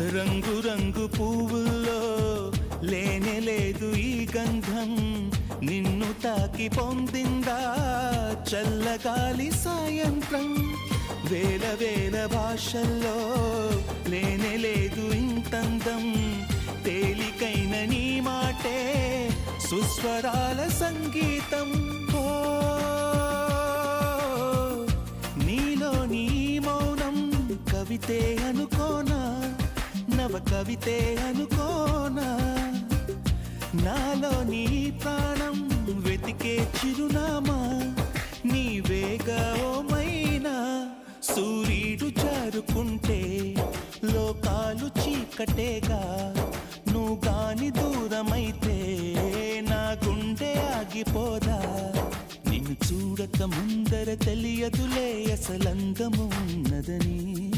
రంగు రంగు పువ్వుల్లో లేనే లేదు ఈ గంధం. నిన్ను తాకి పొందిందా చల్లగాలి సాయంత్రం. వేల వేల భాషల్లో లేనే లేదు ఇంతందం. తేలికైన నీ మాటే సుస్వరాల సంగీతం. ఓ నీలో నీ మౌనం కవితే కవితే అనుకోనా? నాలో నీ ప్రాణం వెతికే చిరునామా? నీవేగా ఓమైనా? సూర్యుడు జారుకుంటే లోకాలు చీకటేగా? నువ్వు గాని దూరమైతే నా గుండె ఆగిపోదా? నిన్ను చూడక ముందర తెలియదులే అసలందము ఉన్నదని.